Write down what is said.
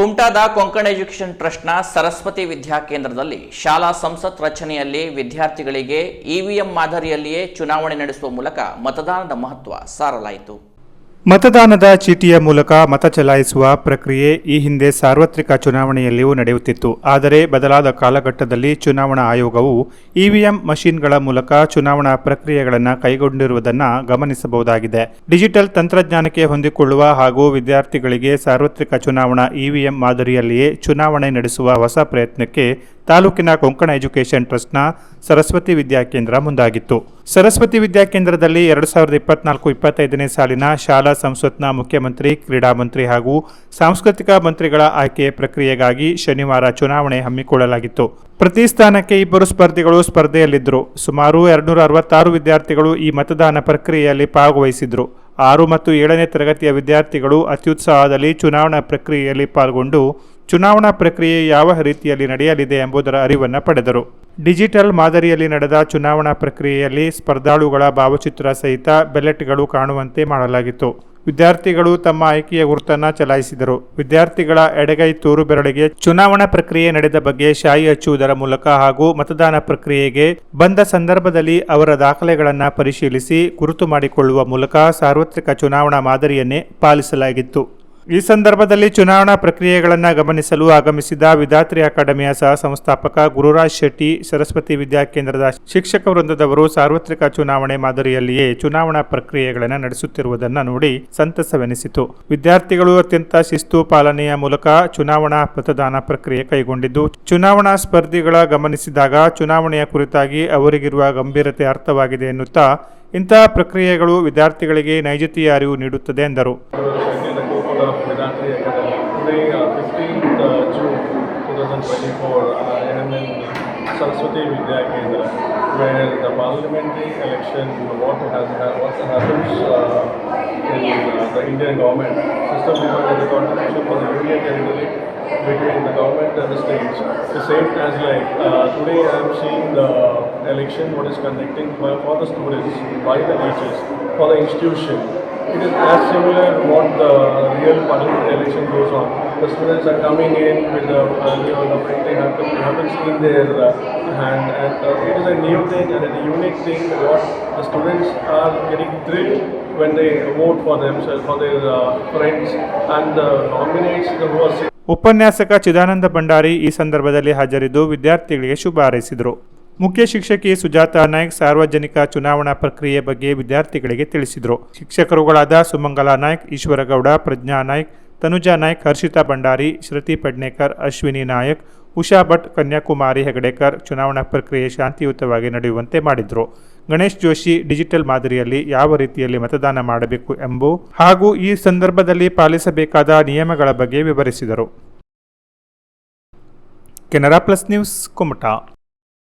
ಕುಮಟಾದ Konkan education ಟ್ರಸ್ಟ್ನ ಸರಸ್ವತಿ ವಿದ್ಯಾಕೇಂದ್ರದಲ್ಲಿ ಶಾಲಾ ಸಂಸತ್ ರಚನೆಯಲ್ಲಿ ವಿದ್ಯಾರ್ಥಿಗಳಿಗೆ ಇವಿಎಂ ಮಾದರಿಯಲ್ಲಿಯೇ ಚುನಾವಣೆ ನಡೆಸುವ ಮೂಲಕ ಮತದಾನದ ಮಹತ್ವ ಸಾರಲಾಯಿತು. ಮತದಾನದ ಚೀಟಿಯ ಮೂಲಕ ಮತ ಚಲಾಯಿಸುವ ಪ್ರಕ್ರಿಯೆ ಈ ಹಿಂದೆ ಸಾರ್ವತ್ರಿಕ ಚುನಾವಣೆಯಲ್ಲಿಯೂ ನಡೆಯುತ್ತಿತ್ತು. ಆದರೆ ಬದಲಾದ ಕಾಲಘಟ್ಟದಲ್ಲಿ ಚುನಾವಣಾ ಆಯೋಗವು ಇವಿಎಂ ಮಷಿನ್ಗಳ ಮೂಲಕ ಚುನಾವಣಾ ಪ್ರಕ್ರಿಯೆಗಳನ್ನು ಕೈಗೊಂಡಿರುವುದನ್ನು ಗಮನಿಸಬಹುದಾಗಿದೆ. ಡಿಜಿಟಲ್ ತಂತ್ರಜ್ಞಾನಕ್ಕೆ ಹೊಂದಿಕೊಳ್ಳುವ ಹಾಗೂ ವಿದ್ಯಾರ್ಥಿಗಳಿಗೆ ಸಾರ್ವತ್ರಿಕ ಚುನಾವಣಾ ಇವಿಎಂ ಮಾದರಿಯಲ್ಲಿಯೇ ಚುನಾವಣೆ ನಡೆಸುವ ಹೊಸ ಪ್ರಯತ್ನಕ್ಕೆ ತಾಲೂಕಿನ ಕೊಂಕಣ ಎಜುಕೇಷನ್ ಟ್ರಸ್ಟ್ನ ಸರಸ್ವತಿ ವಿದ್ಯಾಕೇಂದ್ರ ಮುಂದಾಗಿತ್ತು. ಸರಸ್ವತಿ ವಿದ್ಯಾಕೇಂದ್ರದಲ್ಲಿ ಎರಡು ಸಾವಿರದ ಇಪ್ಪತ್ನಾಲ್ಕು ಇಪ್ಪತ್ತೈದನೇ ಸಾಲಿನ ಶಾಲಾ ಸಂಸತ್ನ ಮುಖ್ಯಮಂತ್ರಿ, ಕ್ರೀಡಾ ಮಂತ್ರಿ ಹಾಗೂ ಸಾಂಸ್ಕೃತಿಕ ಮಂತ್ರಿಗಳ ಆಯ್ಕೆ ಪ್ರಕ್ರಿಯೆಗಾಗಿ ಶನಿವಾರ ಚುನಾವಣೆ ಹಮ್ಮಿಕೊಳ್ಳಲಾಗಿತ್ತು. ಪ್ರತಿ ಸ್ಥಾನಕ್ಕೆ ಇಬ್ಬರು ಸ್ಪರ್ಧಿಗಳು ಸ್ಪರ್ಧೆಯಲ್ಲಿದ್ದರು. ಸುಮಾರು ಎರಡುನೂರ ಅರವತ್ತಾರು ವಿದ್ಯಾರ್ಥಿಗಳು ಈ ಮತದಾನ ಪ್ರಕ್ರಿಯೆಯಲ್ಲಿ ಭಾಗವಹಿಸಿದ್ರು. ಆರು ಮತ್ತು ಏಳನೇ ತರಗತಿಯ ವಿದ್ಯಾರ್ಥಿಗಳು ಅತ್ಯುತ್ಸಾಹದಲ್ಲಿ ಚುನಾವಣಾ ಪ್ರಕ್ರಿಯೆಯಲ್ಲಿ ಪಾಲ್ಗೊಂಡು ಚುನಾವಣಾ ಪ್ರಕ್ರಿಯೆ ಯಾವ ರೀತಿಯಲ್ಲಿ ನಡೆಯಲಿದೆ ಎಂಬುದರ ಅರಿವನ್ನು ಪಡೆದರು. ಡಿಜಿಟಲ್ ಮಾದರಿಯಲ್ಲಿ ನಡೆದ ಚುನಾವಣಾ ಪ್ರಕ್ರಿಯೆಯಲ್ಲಿ ಸ್ಪರ್ಧಾಳುಗಳ ಭಾವಚಿತ್ರ ಸಹಿತ ಬೆಲೆಟ್ಗಳು ಕಾಣುವಂತೆ ಮಾಡಲಾಗಿತ್ತು. ವಿದ್ಯಾರ್ಥಿಗಳು ತಮ್ಮ ಆಯ್ಕೆಯ ಗುರುತನ್ನು ಚಲಾಯಿಸಿದರು. ವಿದ್ಯಾರ್ಥಿಗಳ ಎಡಗೈ ತೂರು ಬೆರಳಿಗೆ ಚುನಾವಣಾ ಪ್ರಕ್ರಿಯೆ ನಡೆದ ಬಗ್ಗೆ ಶಾಯಿ ಹಚ್ಚುವುದರ ಮೂಲಕ ಹಾಗೂ ಮತದಾನ ಪ್ರಕ್ರಿಯೆಗೆ ಬಂದ ಸಂದರ್ಭದಲ್ಲಿ ಅವರ ದಾಖಲೆಗಳನ್ನು ಪರಿಶೀಲಿಸಿ ಗುರುತು ಮಾಡಿಕೊಳ್ಳುವ ಮೂಲಕ ಸಾರ್ವತ್ರಿಕ ಚುನಾವಣಾ ಮಾದರಿಯನ್ನೇ ಪಾಲಿಸಲಾಗಿತ್ತು. ಈ ಸಂದರ್ಭದಲ್ಲಿ ಚುನಾವಣಾ ಪ್ರಕ್ರಿಯೆಗಳನ್ನು ಗಮನಿಸಲು ಆಗಮಿಸಿದ ವಿಧಾತ್ರಿ ಅಕಾಡೆಮಿಯ ಸಹ ಸಂಸ್ಥಾಪಕ ಗುರುರಾಜ್ ಶೆಟ್ಟಿ, ಸರಸ್ವತಿ ವಿದ್ಯಾಕೇಂದ್ರದ ಶಿಕ್ಷಕ ವೃಂದದವರು ಸಾರ್ವತ್ರಿಕ ಚುನಾವಣೆ ಮಾದರಿಯಲ್ಲಿಯೇ ಚುನಾವಣಾ ಪ್ರಕ್ರಿಯೆಗಳನ್ನು ನಡೆಸುತ್ತಿರುವುದನ್ನು ನೋಡಿ ಸಂತಸವೆನಿಸಿತು. ವಿದ್ಯಾರ್ಥಿಗಳು ಅತ್ಯಂತ ಶಿಸ್ತು ಪಾಲನೆಯ ಮೂಲಕ ಚುನಾವಣಾ ಮತದಾನ ಪ್ರಕ್ರಿಯೆ ಕೈಗೊಂಡಿದ್ದು, ಚುನಾವಣಾ ಸ್ಪರ್ಧಿಗಳ ಗಮನಿಸಿದಾಗ ಚುನಾವಣೆಯ ಕುರಿತಾಗಿ ಅವರಿಗಿರುವ ಗಂಭೀರತೆ ಅರ್ಥವಾಗಿದೆ ಎನ್ನುತ್ತಾ ಇಂತಹ ಪ್ರಕ್ರಿಯೆಗಳು ವಿದ್ಯಾರ್ಥಿಗಳಿಗೆ ನೈಜತೆಯ ಅರಿವು ನೀಡುತ್ತದೆ ಎಂದರು. 2024, uh, I am in Saraswati Vidya Kendra, where the parliamentary election, what has what happens uh, in uh, the Indian government system because the contribution for the union territory between the government and the states. The same as like uh, today, I am seeing the election what is conducting for the students, by the teachers, for the institution. It is as similar what the real parliament election goes on. The students are coming in with the, uh, you know, the haven't happen, happens in their uh, hand and uh, it is a new thing and a unique thing what the students are getting thrilled when they vote for themselves, for their uh, friends and the nominates the who are ಉಪನ್ಯಾಸಕ ಚಿದಾನಂದ ಭಂಡಾರಿ ಈ ಸಂದರ್ಭದಲ್ಲಿ ಹಾಜರಿದ್ದು ವಿದ್ಯಾರ್ಥಿಗಳಿಗೆ ಶುಭ ಹಾರೈಸಿದರು ಮುಖ್ಯ ಶಿಕ್ಷಕಿ ಸುಜಾತ ನಾಯ್ಕ್ ಸಾರ್ವಜನಿಕ ಚುನಾವಣಾ ಪ್ರಕ್ರಿಯೆ ಬಗ್ಗೆ ವಿದ್ಯಾರ್ಥಿಗಳಿಗೆ ತಿಳಿಸಿದರು. ಶಿಕ್ಷಕರುಗಳಾದ ಸುಮಂಗಲಾ ನಾಯ್ಕ್, ಈಶ್ವರಗೌಡ, ಪ್ರಜ್ಞಾ ನಾಯ್ಕ್, ತನುಜಾ ನಾಯ್ಕ್, ಹರ್ಷಿತಾ ಭಂಡಾರಿ, ಶ್ರುತಿ ಪಡ್ನೇಕರ್, ಅಶ್ವಿನಿ ನಾಯಕ್, ಉಷಾ ಭಟ್, ಕನ್ಯಾಕುಮಾರಿ ಹೆಗಡೇಕರ್ ಚುನಾವಣಾ ಪ್ರಕ್ರಿಯೆ ಶಾಂತಿಯುತವಾಗಿ ನಡೆಯುವಂತೆ ಮಾಡಿದರು. ಗಣೇಶ್ ಜೋಶಿ ಡಿಜಿಟಲ್ ಮಾದರಿಯಲ್ಲಿ ಯಾವ ರೀತಿಯಲ್ಲಿ ಮತದಾನ ಮಾಡಬೇಕು ಎಂಬು ಹಾಗೂ ಈ ಸಂದರ್ಭದಲ್ಲಿ ಪಾಲಿಸಬೇಕಾದ ನಿಯಮಗಳ ಬಗ್ಗೆ ವಿವರಿಸಿದರು. Canara plus news Kumta